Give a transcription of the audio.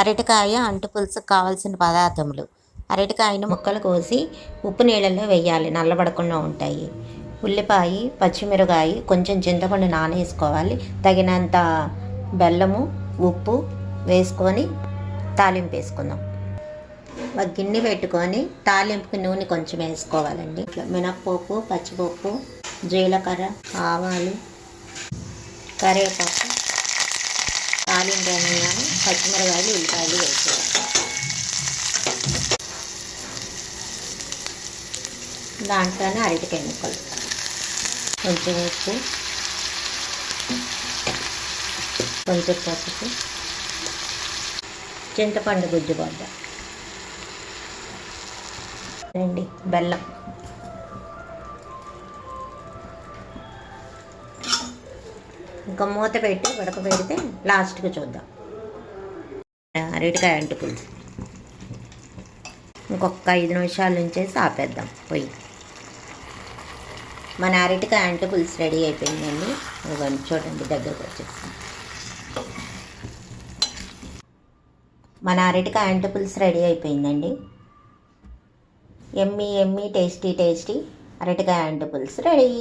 అరటికాయ అంటు పులుసుకు కావాల్సిన పదార్థములు. అరటికాయను ముక్కలు కోసి ఉప్పు నీళ్ళల్లో వేయాలి నల్లబడకుండా ఉంటాయి. ఉల్లిపాయ పచ్చిమిరకాయ కొంచెం చింతపండు నానేసుకోవాలి. తగినంత బెల్లము ఉప్పు వేసుకొని తాలింపు వేసుకుందాం. ఒక గిన్నె పెట్టుకొని తాలింపుకి నూనె కొంచెం వేసుకోవాలండి. ఇట్లా మినప్పప్పు పచ్చిపప్పు జీలకర్ర ఆవాలు కరివేపాకు తాలింపు వేయగానే పచ్చిమిరకాయలు ఉల్లిపాయలు వేసుకోవాలి దాంట్లోనే అరటికాయ ముక్కలు. కొంచెం ఉప్పు కొంచెం పసుపు చింతపండు గుజ్జు బొద్ద రండి బెల్లం. ఇంకా మూత పెట్టి ఉడకబెడితే లాస్ట్కి చూద్దాం. అరటికాయ అంటుకుంది పులుసు. ఇంకొక ఐదు నిమిషాల నుంచేసి ఆపేద్దాం పొయ్యి మన అరటికాయ అంటు పులుసు రెడీ అయిపోయిందండి. ఇదిగోండి చూడండి దగ్గరకు వచ్చేస్తాం. మన అరటికాయ అంటు పులుసు రెడీ అయిపోయిందండి. ఎమ్మి ఎమ్మి టేస్టీ టేస్టీ అరటికాయ అంటు పులుసు రెడీ.